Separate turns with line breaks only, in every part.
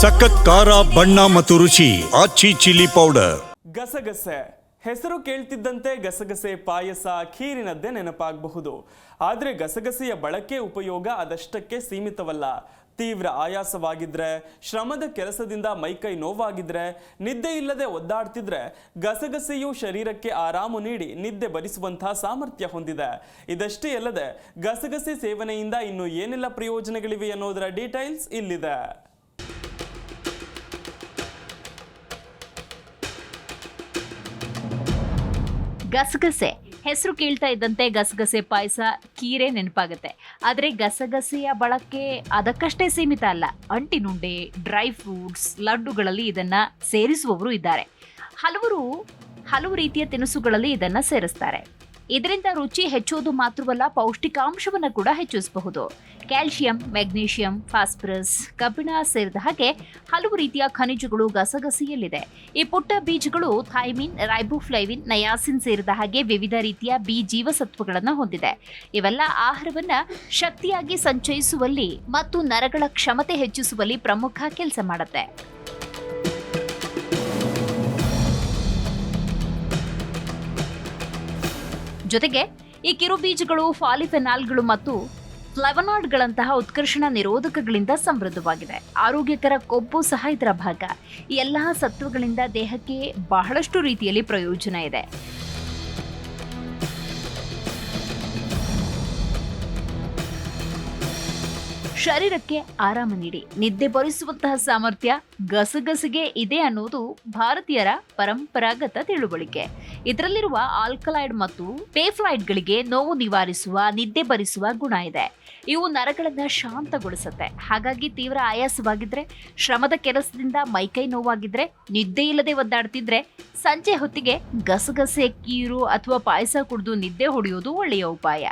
ಸಖತ್ ಖಾರ, ಬಣ್ಣ ಮತ್ತು ರುಚಿ, ಆಚಿ ಚಿಲ್ಲಿ ಪೌಡರ್.
ಗಸಗಸೆ. ಹೆಸರು ಕೇಳ್ತಿದ್ದಂತೆ ಗಸಗಸೆ ಪಾಯಸ, ಖೀರಿನದ್ದೇ ನೆನಪಾಗಬಹುದು. ಆದರೆ ಗಸಗಸೆಯ ಬಳಕೆ ಉಪಯೋಗ ಅದಷ್ಟಕ್ಕೆ ಸೀಮಿತವಲ್ಲ. ತೀವ್ರ ಆಯಾಸವಾಗಿದ್ರೆ, ಶ್ರಮದ ಕೆಲಸದಿಂದ ಮೈಕೈ ನೋವಾಗಿದ್ರೆ, ನಿದ್ದೆ ಇಲ್ಲದೆ ಒದ್ದಾಡ್ತಿದ್ರೆ ಗಸಗಸೆಯು ಶರೀರಕ್ಕೆ ಆರಾಮು ನೀಡಿ ನಿದ್ದೆ ಬರಿಸುವಂತಹ ಸಾಮರ್ಥ್ಯ ಹೊಂದಿದೆ. ಇದಷ್ಟೇ ಅಲ್ಲದೆ ಗಸಗಸೆ ಸೇವನೆಯಿಂದ ಇನ್ನು ಏನೆಲ್ಲ ಪ್ರಯೋಜನಗಳಿವೆ ಅನ್ನೋದರ ಡೀಟೈಲ್ಸ್ ಇಲ್ಲಿದೆ.
ಗಸಗಸೆ. ಹೆಸರು ಕೇಳ್ತಾ ಇದ್ದಂತೆ ಗಸಗಸೆ ಪಾಯಸ ಕೀರೆ ನೆನಪಾಗುತ್ತೆ. ಆದರೆ ಗಸಗಸೆಯ ಬಳಕೆ ಅದಕ್ಕಷ್ಟೇ ಸೀಮಿತ ಅಲ್ಲ. ಅಂಟಿನುಂಡೆ ಡ್ರೈ ಫ್ರೂಟ್ಸ್, ಲಡ್ಡುಗಳಲ್ಲಿ ಇದನ್ನ ಸೇರಿಸುವವರು ಇದ್ದಾರೆ. ಹಲವರು ಹಲವು ರೀತಿಯ ತಿನಿಸುಗಳಲ್ಲಿ ಇದನ್ನ ಸೇರಿಸ್ತಾರೆ. ಇದರಿಂದ ರುಚಿ ಹೆಚ್ಚೋದು ಮಾತ್ರವಲ್ಲ ಪೌಷ್ಟಿಕಾಂಶವನ್ನು ಕೂಡ ಹೆಚ್ಚಿಸಬಹುದು. ಕ್ಯಾಲ್ಸಿಯಂ ಮೆಗ್ನೀಷಿಯಂ, ಫಾಸ್ಫರಸ್, ಕಬ್ಬಿಣ ಸೇರಿದ ಹಾಗೆ ಹಲವು ರೀತಿಯ ಖನಿಜಗಳು ಗಸಗಸೆಯಲ್ಲಿದೆ. ಈ ಪುಟ್ಟ ಬೀಜಗಳು ಥೈಮಿನ್, ರೈಬೋಫ್ಲೈವಿನ್, ನಯಾಸಿನ್ ಸೇರಿದ ಹಾಗೆ ವಿವಿಧ ರೀತಿಯ ಬಿ ಜೀವಸತ್ವಗಳನ್ನು ಹೊಂದಿದೆ. ಇವೆಲ್ಲ ಆಹಾರವನ್ನ ಶಕ್ತಿಯಾಗಿ ಸಂಚಯಿಸುವಲ್ಲಿ ಮತ್ತು ನರಗಳ ಕ್ಷಮತೆ ಹೆಚ್ಚಿಸುವಲ್ಲಿ ಪ್ರಮುಖ ಕೆಲಸ ಮಾಡುತ್ತೆ. ಜೊತೆಗೆ ಈ ಕಿರುಬೀಜಗಳು ಫಾಲಿಫೆನಾಲ್ಗಳು ಮತ್ತು ಫ್ಲೆವನಾಡ್ಗಳಂತಹ ಉತ್ಕರ್ಷಣ ನಿರೋಧಕಗಳಿಂದ ಸಮೃದ್ಧವಾಗಿದೆ. ಆರೋಗ್ಯಕರ ಕೊಬ್ಬು ಸಹ ಇದರ ಭಾಗ. ಈ ಎಲ್ಲಾ ಸತ್ವಗಳಿಂದ ದೇಹಕ್ಕೆ ಬಹಳಷ್ಟು ರೀತಿಯಲ್ಲಿ ಪ್ರಯೋಜನ ಇದೆ. ಶರೀರಕ್ಕೆ ಆರಾಮ ನೀಡಿ. ನಿದ್ದೆ ಬರಿಸುವಂತಹ ಸಾಮರ್ಥ್ಯ ಗಸಗಸಿಗೆ ಇದೆ ಅನ್ನೋದು ಭಾರತೀಯರ ಪರಂಪರಾಗತ ತಿಳುವಳಿಕೆ. ಇದರಲ್ಲಿರುವ ಆಲ್ಕಲೈಡ್ ಮತ್ತು ಪೇಫ್ಲೈಡ್ಗಳಿಗೆ ನೋವು ನಿವಾರಿಸುವ, ನಿದ್ದೆ ಬರಿಸುವ ಗುಣ ಇದೆ. ಇವು ನರಗಳನ್ನು ಶಾಂತಗೊಳಿಸುತ್ತೆ. ಹಾಗಾಗಿ ತೀವ್ರ ಆಯಾಸವಾಗಿದ್ರೆ, ಶ್ರಮದ ಕೆಲಸದಿಂದ ಮೈಕೈ ನೋವಾಗಿದ್ರೆ, ನಿದ್ದೆ ಇಲ್ಲದೆ ಒದ್ದಾಡ್ತಿದ್ರೆ, ಸಂಜೆ ಹೊತ್ತಿಗೆ ಗಸಗಸೆ, ಕೀರು ಅಥವಾ ಪಾಯಸ ಕುಡಿದು ನಿದ್ದೆ ಹೊಡೆಯೋದು ಒಳ್ಳೆಯ ಉಪಾಯ.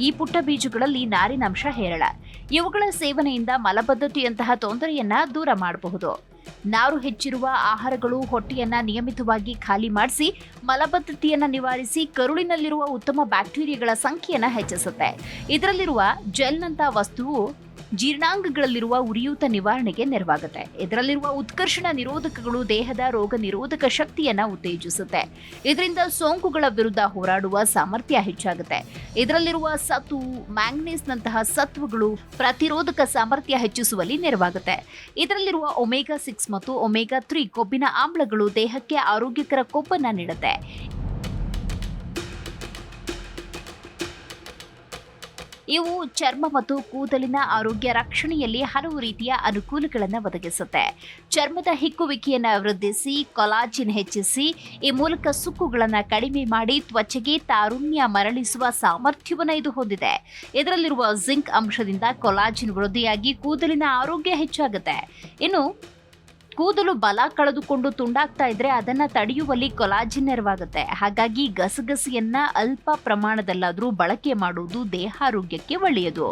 ಈ ಪುಟ್ಟ ಬೀಜಗಳಲ್ಲಿ ನಾರಿನಂಶ ಹೇರಳ. ಇವುಗಳ ಸೇವನೆಯಿಂದ ಮಲಬದ್ಧತೆಯಂತಹ ತೊಂದರೆಯನ್ನ ದೂರ ಮಾಡಬಹುದು. ನಾರು ಹೆಚ್ಚಿರುವ ಆಹಾರಗಳು ಹೊಟ್ಟೆಯನ್ನ ನಿಯಮಿತವಾಗಿ ಖಾಲಿ ಮಾಡಿಸಿ, ಮಲಬದ್ಧತೆಯನ್ನು ನಿವಾರಿಸಿ ಕರುಳಿನಲ್ಲಿರುವ ಉತ್ತಮ ಬ್ಯಾಕ್ಟೀರಿಯಾಗಳ ಸಂಖ್ಯೆಯನ್ನು ಹೆಚ್ಚಿಸುತ್ತೆ. ಇದರಲ್ಲಿರುವ ಜೆಲ್ನಂತ ವಸ್ತುವು ಜೀರ್ಣಾಂಗಗಳಲ್ಲಿರುವ ಉರಿಯೂತ ನಿವಾರಣೆಗೆ ನೆರವಾಗುತ್ತೆ. ಇದರಲ್ಲಿರುವ ಉತ್ಕರ್ಷಣ ನಿರೋಧಕಗಳು ದೇಹದ ರೋಗ ನಿರೋಧಕ ಶಕ್ತಿಯನ್ನ ಉತ್ತೇಜಿಸುತ್ತೆ. ಇದರಿಂದ ಸೋಂಕುಗಳ ವಿರುದ್ಧ ಹೋರಾಡುವ ಸಾಮರ್ಥ್ಯ ಹೆಚ್ಚಾಗುತ್ತೆ. ಇದರಲ್ಲಿರುವ ಸತು ಮ್ಯಾಂಗ್ನೀಸ್ನಂತಹ ಸತ್ವಗಳು ಪ್ರತಿರೋಧಕ ಸಾಮರ್ಥ್ಯ ಹೆಚ್ಚಿಸುವಲ್ಲಿ ನೆರವಾಗುತ್ತೆ. ಇದರಲ್ಲಿರುವ ಒಮೇಗಾ ಸಿಕ್ಸ್ ಮತ್ತು ಒಮೇಗಾ ತ್ರೀ ಕೊಬ್ಬಿನ ಆಮ್ಲಗಳು ದೇಹಕ್ಕೆ ಆರೋಗ್ಯಕರ ಕೊಬ್ಬನ್ನ ನೀಡುತ್ತೆ. ಇವು ಚರ್ಮ ಮತ್ತು ಕೂದಲಿನ ಆರೋಗ್ಯ ರಕ್ಷಣೆಯಲ್ಲಿ ಹಲವು ರೀತಿಯ ಅನುಕೂಲಗಳನ್ನು ಒದಗಿಸುತ್ತೆ. ಚರ್ಮದ ಹಿಕ್ಕುವಿಕೆಯನ್ನು ವೃದ್ಧಿಸಿ, ಕೊಲಾಜಿನ್ ಹೆಚ್ಚಿಸಿ, ಈ ಮೂಲಕ ಸುಕ್ಕುಗಳನ್ನು ಕಡಿಮೆ ಮಾಡಿ ತ್ವಚೆಗೆ ತಾರುಣ್ಯ ಮರಳಿಸುವ ಸಾಮರ್ಥ್ಯವನ್ನು ಇದು ಹೊಂದಿದೆ. ಇದರಲ್ಲಿರುವ ಜಿಂಕ್ ಅಂಶದಿಂದ ಕೊಲಾಜಿನ್ ವೃದ್ಧಿಯಾಗಿ ಕೂದಲಿನ ಆರೋಗ್ಯ ಹೆಚ್ಚಾಗುತ್ತೆ. ಇನ್ನು ಕೂದಲು ಬಲ ಕಳೆದುಕೊಂಡು ತುಂಡಾಗ್ತಾ ಇದ್ರೆ ಅದನ್ನ ತಡೆಯುವಲ್ಲಿ ಕೊಲಾಜಿನ್ ನೆರವಾಗುತ್ತೆ ಹಾಗಾಗಿ ಗಸಗಸೆಯನ್ನ ಅಲ್ಪ ಪ್ರಮಾಣದಲ್ಲಾದರೂ ಬಳಕೆ ಮಾಡುವುದು ದೇಹಾರೋಗ್ಯಕ್ಕೆ ಒಳ್ಳೆಯದು.